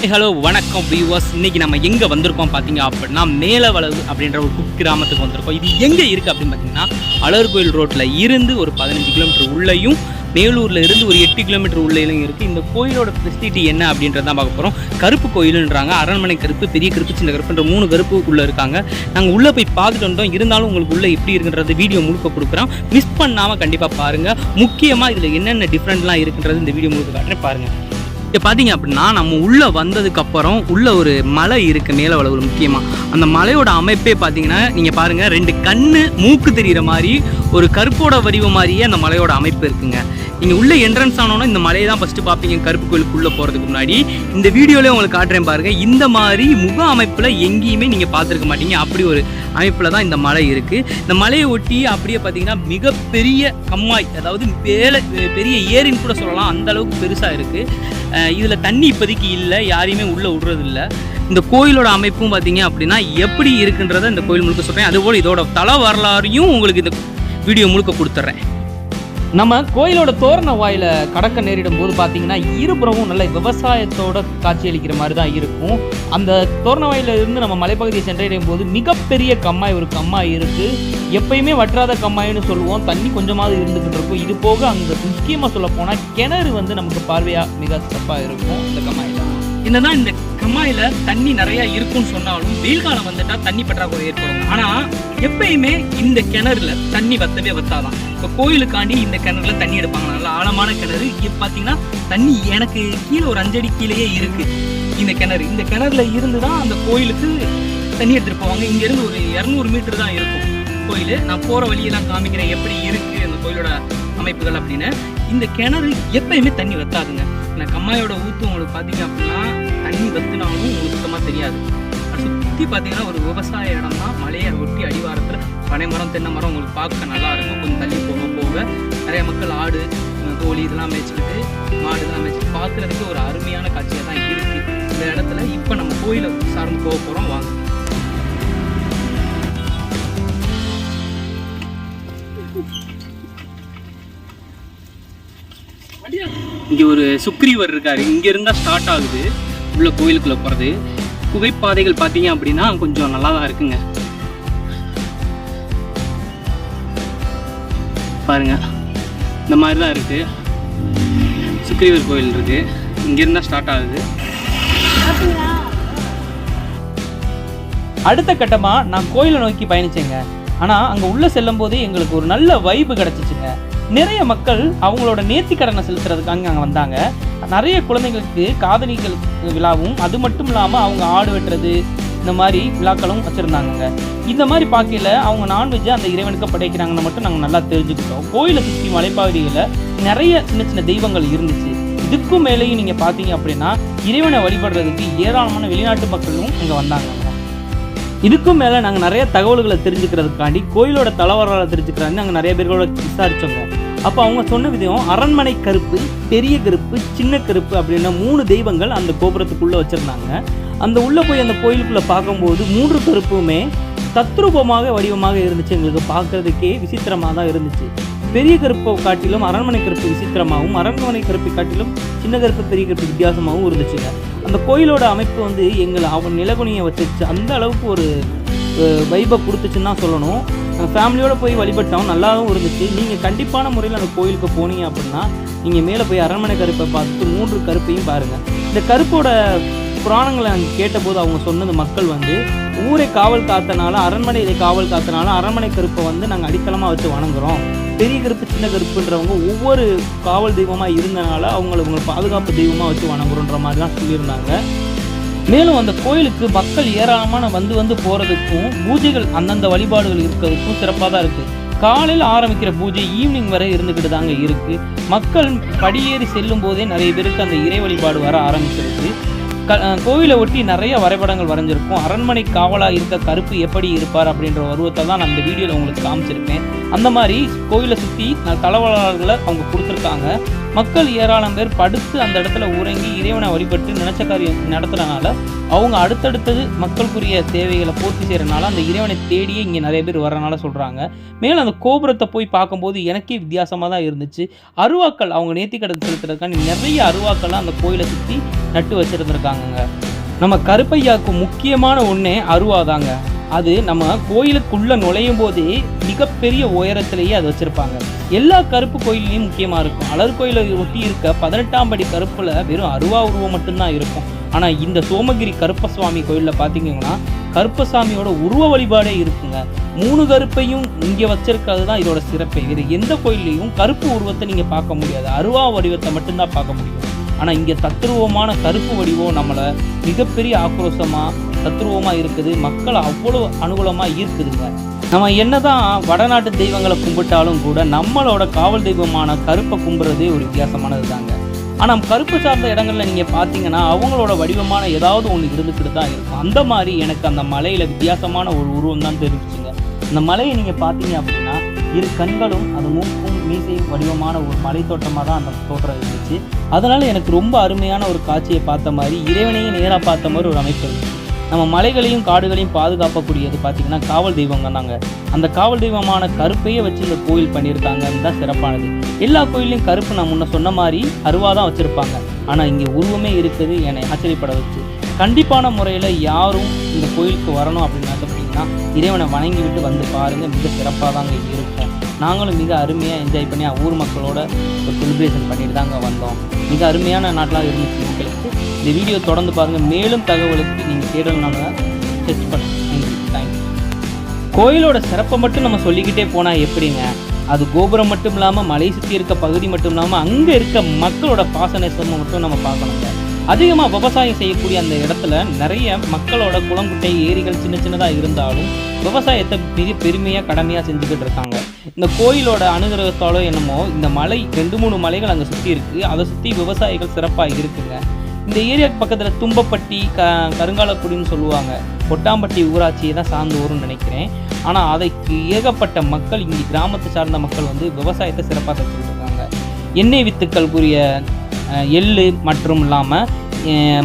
Hello வணக்கம் viewers இன்னைக்கு நம்ம எங்கே வந்திருக்கோம் பார்த்தீங்க அப்படின்னா மேலவளவு அப்படின்ற ஒரு குக்கிராமத்துக்கு வந்திருக்கோம். இது எங்கே இருக்குது அப்படின்னு பார்த்தீங்கன்னா அழகர் கோயில் ரோட்டில் இருந்து ஒரு பதினஞ்சு கிலோமீட்டர் உள்ளேயும் மேலூரில் இருந்து ஒரு எட்டு கிலோமீட்டர் உள்ளேயும் இருக்குது இந்த கோயிலோட ஃபெசிலிட்டி என்ன அப்படின்றத பார்க்க போகிறோம் கருப்பு கோயிலுன்றாங்க. அரண்மனை கருப்பு பெரிய கருப்பு சின்ன கருப்புன்ற மூணு கருப்பு உள்ளே இருக்காங்க. நாங்கள் உள்ளே போய் பார்த்துட்டு வந்தோம். இருந்தாலும் உங்களுக்கு உள்ளே எப்படி இருக்குன்றது வீடியோ முழுக்க கொடுக்குறோம். மிஸ் பண்ணாமல் கண்டிப்பாக பாருங்கள் முக்கியமாக இதில் என்னென்ன டிஃப்ரெண்ட்லாம் இருக்குன்றது இந்த வீடியோ முழுக்க காட்டுறேன். பாருங்கள் இப்போ பார்த்தீங்க அப்படின்னா நம்ம உள்ளே வந்ததுக்கப்புறம் உள்ள ஒரு மலை இருக்குது மேலே வளவு முக்கியமாக அந்த மலையோட அமைப்பே பார்த்தீங்கன்னா நீங்கள் பாருங்கள் ரெண்டு கண்ணு மூக்கு தெரிகிற மாதிரி ஒரு கருப்போட வடிவம் மாதிரியே அந்த மலையோட அமைப்பு இருக்குங்க. நீங்கள் உள்ளே என்ட்ரன்ஸ் ஆனோன்னா இந்த மலையை தான் ஃபஸ்ட்டு பார்ப்பீங்க. கருப்பு கோயிலுக்குள்ளே போகிறதுக்கு முன்னாடி. இந்த வீடியோலேயே உங்களுக்கு காட்டுறேன் பாருங்கள் இந்த மாதிரி முக அமைப்பில் எங்கேயுமே நீங்கள் பார்த்துருக்க மாட்டீங்க. அப்படி ஒரு அமைப்பில் தான் இந்த மலை இருக்குது இந்த மலையை ஒட்டி அப்படியே பார்த்தீங்கன்னா மிகப்பெரிய கம்மாய் அதாவது வேலை பெரிய ஏரின்னு கூட சொல்லலாம். அந்த அளவுக்கு பெருசாக இருக்குது இதில் தண்ணி இப்போதைக்கு இல்லை. யாரையுமே உள்ளே விடுறது இந்த கோயிலோட அமைப்பும் பார்த்தீங்க அப்படின்னா எப்படி இருக்குன்றதை இந்த கோயில் முழுக்க சொல்கிறேன் அதுபோல் இதோட தல வரலாறையும் உங்களுக்கு இந்த வீடியோ முழுக்க கொடுத்துட்றேன். நம்ம கோயிலோட தோரண வாயில கடக்க நேரிடும் போது பார்த்தீங்கன்னா இருபுறமும் நல்ல விவசாயத்தோட காட்சியளிக்கிற மாதிரி தான் இருக்கும். அந்த தோரண வாயில இருந்து நம்ம மலைப்பகுதியை சென்றடையும் போது மிகப்பெரிய கம்மாய் ஒரு கம்மாய் இருக்கு. எப்பயுமே வற்றாத கம்மாயின்னு சொல்லுவோம். தண்ணி கொஞ்சமாவது இருந்துகிட்டு இருக்கும். இது போக அங்கே முக்கியமாக சொல்ல போனால் கிணறு வந்து நமக்கு பார்வையாக மிக சிறப்பாக இருக்கும். இந்த கம்மாயில். என்னதான் இந்த கம்மாயில தண்ணி நிறைய இருக்கும்னு சொன்னாலும் வெயில் காலம் வந்துட்டா தண்ணி பற்றாக்குறை ஏற்படும். ஆனா எப்பயுமே இந்த கிணறுல தண்ணி வத்தவே வத்தாதான். இப்போ கோயிலுக்காண்டி இந்த கிணறுல தண்ணி எடுப்பாங்க. நல்ல ஆழமான கிணறு. இப்போ பார்த்தீங்கன்னா தண்ணி எனக்கு கீழே ஒரு அஞ்சடி கீழேயே இருக்கு. இந்த கிணறு. இந்த கிணறுல இருந்து தான் அந்த கோயிலுக்கு தண்ணி எடுத்துட்டு போவாங்க. இங்க இருந்து ஒரு இரநூறு மீட்டர் தான் இருக்கும் கோயில். நான் போற வழியெல்லாம் காமிக்கிறேன் எப்படி இருக்கு அந்த கோயிலோட அமைப்புகள் அப்படின்னு. இந்த கிணறு எப்பயுமே தண்ணி வத்தாதுங்க. இந்த கம்மாயோட ஊத்து உங்களுக்கு பார்த்தீங்க அப்படின்னா தண்ணி வத்துனாலும் உங்களுக்கு சுத்தமாக தெரியாது. சுற்றி பார்த்தீங்கன்னா ஒரு விவசாய இடம் தான் மலையை ஒட்டி அடிவாரத்தில் பனை மரம் தென்னை மரம் உங்களுக்கு பார்க்க நல்லா இருக்கும். கொஞ்சம் தள்ளி போக நிறைய மக்கள் ஆடு கோழி இதெல்லாம் மேய்ச்சிக்கிட்டு மாடு இதெல்லாம் மேய்ச்சிட்டு பார்க்குறதுக்கு ஒரு அருமையான காட்சியாக தான் இருக்குது இந்த இடத்துல. இப்போ நம்ம கோயிலை சார்ந்து போக போகிறோம் வாங்க. இங்கே ஒரு சுக்ரீவர் இருக்காரு. இங்கே இருந்தால் ஸ்டார்ட் ஆகுது. உள்ள கோயிலுக்குள்ளே போகிறது குகைப்பாதைகள் பார்த்தீங்க அப்படின்னா கொஞ்சம் நல்லா தான் இருக்குங்க. பாருங்க. இந்த மாதிரி தான் இருக்குது சுக்ரீவர் கோயில் இருக்குது இங்க ஸ்டார்ட் ஆகுது. அடுத்த கட்டமாக நான் கோயிலை நோக்கி பயணிச்சேங்க. ஆனால் அங்கே உள்ளே செல்லும் போது எங்களுக்கு ஒரு நல்ல வைப்பு கிடச்சிச்சுங்க. நிறைய மக்கள் அவங்களோட நேர்த்தி கடனை செலுத்துறதுக்காக அங்கே வந்தாங்க. நிறைய குழந்தைங்களுக்கு காதணிகள் விழாவும் அது மட்டும் இல்லாமல் அவங்க ஆடு வெட்டுறது இந்த மாதிரி விழாக்களும் வச்சுருந்தாங்கங்க. இந்த மாதிரி பார்க்கையில் அவங்க நான்வெஜ்ஜை அந்த இறைவனுக்கு படைக்கிறாங்கன்னு மட்டும் நாங்கள் நல்லா தெரிஞ்சுக்கிட்டோம். கோயிலை சுற்றி மலைப்பகுதிகளில் நிறைய சின்ன சின்ன தெய்வங்கள் இருந்துச்சு. இதுக்கும் மேலேயும் நீங்கள் பார்த்தீங்க அப்படின்னா இறைவனை வழிபடுறதுக்கு ஏராளமான வெளிநாட்டு மக்களும் இங்கே வந்தாங்க. இதுக்கும் மேலே நாங்கள் நிறைய தகவல்களை தெரிஞ்சுக்கிறதுக்காண்டி கோயிலோட தலைவரால் தெரிஞ்சுக்கிறாங்க நாங்கள் நிறைய பேர்களோட விசாரிச்சோங்க. அப்போ அவங்க சொன்ன விதம் அரண்மனை கருப்பு பெரிய கருப்பு சின்ன கருப்பு அப்படின்னா மூணு தெய்வங்கள் அந்த கோபுரத்துக்குள்ளே வச்சுருந்தாங்க. அந்த உள்ளே போய் அந்த கோயிலுக்குள்ளே பார்க்கும்போது மூன்று கருப்புமே தத்ரூபமாக வடிவமாக இருந்துச்சு. எங்களுக்கு பார்க்கறதுக்கே விசித்திரமாக தான் இருந்துச்சு. பெரிய கருப்பை காட்டிலும் அரண்மனை கருப்பு விசித்திரமாகவும் அரண்மனை கருப்பை காட்டிலும் சின்ன கருப்பு பெரிய கருப்பு வித்தியாசமாகவும் இருந்துச்சுங்க. அந்த கோயிலோட அமைப்பு வந்து எங்களை அவன் நிலகுனியை வச்சிருச்சு. அந்த அளவுக்கு ஒரு வைபை கொடுத்துச்சுன்னு தான் சொல்லணும். ஃபேமிலியோடு போய் வழிபட்டோம். நல்லாவும் இருந்துச்சு. நீங்கள் கண்டிப்பான முறையில் அந்த கோயிலுக்கு போனீங்க அப்படின்னா நீங்கள் மேலே போய் அரண்மனை கருப்பை பார்த்துட்டு மூன்று கருப்பையும் பாருங்கள் இந்த கருப்போட புராணங்களை அங்கே கேட்டபோது அவங்க சொன்னது மக்கள் வந்து ஊரை காவல் காத்தனால அரண்மனையை காவல் காத்தனால அரண்மனை கருப்பை வந்து நாங்கள் அடித்தளமாக வச்சு வணங்குறோம். பெரிய கருப்பு சின்ன கருப்புன்றவங்க ஒவ்வொரு காவல் தெய்வமாக இருந்தனால அவங்கள உங்களை பாதுகாப்பு தெய்வமாக வச்சு வணங்குறோன்ற மாதிரி தான் சொல்லியிருந்தாங்க. மேலும் அந்த கோயிலுக்கு மக்கள் ஏராளமான வந்து வந்து போகிறதுக்கும் பூஜைகள் அந்தந்த வழிபாடுகள் இருக்கிறதுக்கும் சிறப்பாக தான் இருக்குது காலையில் ஆரம்பிக்கிற பூஜை ஈவினிங் வரை இருந்துக்கிட்டு தாங்க இருக்குது மக்கள் படியேறி செல்லும் போதே நிறைய பேருக்கு அந்த இறை வழிபாடு வர ஆரம்பிச்சிருக்கு க கோவிலை ஒட்டி நிறைய வரைபடங்கள் வரைஞ்சிருக்கும். அரண்மனை காவலாக இருக்க கருப்பு எப்படி இருப்பார் அப்படின்ற உருவத்தை தான் நான் இந்த வீடியோவில் உங்களுக்கு காமிச்சிருக்கேன். அந்த மாதிரி கோயிலை சுற்றி நான் தளவாளர்களை அவங்க கொடுத்துருக்காங்க. மக்கள் ஏராளம் பேர் படுத்து அந்த இடத்துல உறங்கி இறைவனை வழிபட்டு நினைச்ச காரியம் நடத்துறதுனால அவங்க அடுத்தடுத்தது மக்களுக்குரிய தேவைகளை பூர்த்தி செய்கிறனால அந்த இறைவனை தேடியே இங்கே நிறைய பேர் வர்றனால சொல்கிறாங்க மேலும் அந்த கோபுரத்தை போய் பார்க்கும்போது எனக்கே வித்தியாசமாக தான் இருந்துச்சு. அருவாக்கள் அவங்க நேர்த்தி கடன் நிறைய அருவாக்கள்லாம் அந்த கோயிலை சுற்றி நட்டு வச்சுருந்துருக்காங்கங்க. நம்ம கருப்பையாவுக்கு முக்கியமான ஒன்றே அருவா தாங்க அது நம்ம கோயிலுக்குள்ளே நுழையும் போதே மிகப்பெரிய உயரத்திலேயே அது வச்சுருப்பாங்க. எல்லா கருப்பு கோயில்லையும் முக்கியமாக இருக்கும். அலர் கோயிலை ஒட்டி இருக்க பதினெட்டாம் படி கருப்பில் வெறும் அருவா உருவம் மட்டும்தான் இருக்கும். ஆனால் இந்த சோமகிரி கருப்பசுவாமி கோயிலில் பார்த்தீங்கன்னா கருப்பசாமியோட உருவ வழிபாடே இருக்குங்க. மூணு கருப்பையும் இங்கே வச்சிருக்கிறது தான் இதோட சிறப்பே. வேறு எந்த கோயில்லையும் கருப்பு உருவத்தை நீங்கள் பார்க்க முடியாது. அருவா வடிவத்தை மட்டும்தான் பார்க்க முடியும். ஆனால் இங்கே தத்ரூபமான கருப்பு வடிவம் நம்மளை மிகப்பெரிய ஆக்ரோஷமாக தத்ரூபமாக இருக்குது. மக்களை அவ்வளோ அனுகூலமாக ஈர்க்குதுங்க. நம்ம என்னதான் வடநாட்டு தெய்வங்களை கும்பிட்டாலும் கூட நம்மளோட காவல் தெய்வமான கருப்பை கும்பிட்றதே ஒரு வித்தியாசமானது தாங்க ஆனால் கருப்பு சார்ந்த இடங்கள்ல நீங்கள் பார்த்தீங்கன்னா அவங்களோட வடிவமான ஏதாவது ஒன்று இருந்துக்கிட்டு தான் இருக்கும். அந்த மாதிரி எனக்கு அந்த மலையில் வித்தியாசமான ஒரு உருவம் தான் தெரிஞ்சுச்சுங்க. அந்த மலையை நீங்கள் பார்த்தீங்க அப்படின்னா இரு கண்களும் அது மூக்கும் மீசையும் வடிவமான ஒரு மலை தோட்டமாக தான் அந்த தோற்றம் இருந்துச்சு. அதனால் எனக்கு ரொம்ப அருமையான ஒரு காட்சியை பார்த்த மாதிரி இறைவனையும் நேராக பார்த்த மாதிரி ஒரு அமைப்பு நம்ம மலைகளையும் காடுகளையும் பாதுகாக்கக்கூடியது பார்த்திங்கன்னா காவல் தெய்வங்க தாங்க. அந்த காவல் தெய்வமான கருப்பையே வச்சு இந்த கோயில் பண்ணியிருக்காங்கன்னு தான் சிறப்பானது. எல்லா கோயிலையும் கருப்பு நான் முன்ன சொன்ன மாதிரி அருவா தான் வச்சுருப்பாங்க. ஆனால் இங்கே உருவமே இருக்குது என்னை ஆச்சரியப்பட வச்சு. கண்டிப்பான முறையில் யாரும் இந்த கோயிலுக்கு வரணும் அப்படின்னு ஆசைப்பட்டீங்கன்னா இறைவனை வணங்கி விட்டு வந்து பாருங்கள் மிக சிறப்பாக தாங்க இருக்கும். நாங்களும் மிக அருமையாக என்ஜாய் பண்ணி ஊர் மக்களோட ஒரு செலிப்ரேஷன் பண்ணிட்டு தாங்க வந்தோம். மிக அருமையான நாட்களாக இருந்துச்சு எங்களுக்கு. இந்த வீடியோ தொடர்ந்து பாருங்கள் மேலும் தகவலுக்கு நீங்கள் தேடணும்னால செக் பண்ணுங்க தேங்க்யூ கோயிலோட சிறப்பை மட்டும் நம்ம சொல்லிக்கிட்டே போனால் எப்படிங்க? அது கோபுரம் மட்டும் இல்லாமல் மலை சுற்றி இருக்க பகுதி மட்டும் இல்லாமல் அங்கே இருக்க மக்களோட பாசநேசமும் மட்டும் நம்ம பார்க்கணுங்க. அதிகமாக விவசாயம் செய்யக்கூடிய அந்த இடத்துல நிறைய மக்களோட குளங்குட்டை ஏரிகள் சின்ன சின்னதாக இருந்தாலும் விவசாயத்தை மிக பெருமையாக கடமையாக செஞ்சுக்கிட்டு இருக்காங்க. இந்த கோயிலோட அனுகிரகத்தாலோ என்னமோ இந்த மலை ரெண்டு மூணு மலைகள் அங்கே சுற்றி இருக்குது அதை சுற்றி விவசாயிகள் சிறப்பாக இருக்குங்க. இந்த ஏரியாவுக்கு பக்கத்தில் தும்பப்பட்டி க கருங்காலக்குடின்னு சொல்லுவாங்க. கொட்டாம்பட்டி ஊராட்சியை தான் சார்ந்து வரும்னு நினைக்கிறேன். ஆனால் அதைக்கு ஏகப்பட்ட மக்கள் இங்கே கிராமத்தை சார்ந்த மக்கள் வந்து விவசாயத்தை சிறப்பாக கற்றுக்கிட்டு இருக்காங்க. எண்ணெய் வித்துக்களுக்குரிய அஹ், எள்ளு மற்றும் இல்லாமல்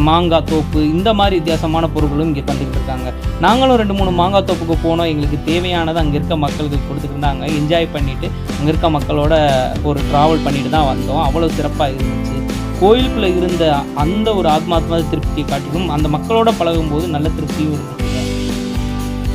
மாங்காய் தோப்பு இந்த மாதிரி வித்தியாசமான பொருட்களும் இங்கே பண்ணிக்கிட்டு இருக்காங்க. நாங்களும் ரெண்டு மூணு மாங்காய் தோப்புக்கு போனோம். எங்களுக்கு தேவையானதை அங்கே இருக்க மக்களுக்கு கொடுத்துட்டு இருந்தாங்க. என்ஜாய் பண்ணிவிட்டு அங்கே இருக்க மக்களோட ஒரு ட்ராவல் பண்ணிட்டு தான் வந்தோம். அவ்வளோ சிறப்பாக இருந்துச்சு. கோயிலுக்குள்ளே இருந்த அந்த ஒரு ஆத்மாத்மா திருப்தியை காட்டிலும் அந்த மக்களோட பழகும்போது நல்ல திருப்தியும் இருக்கும்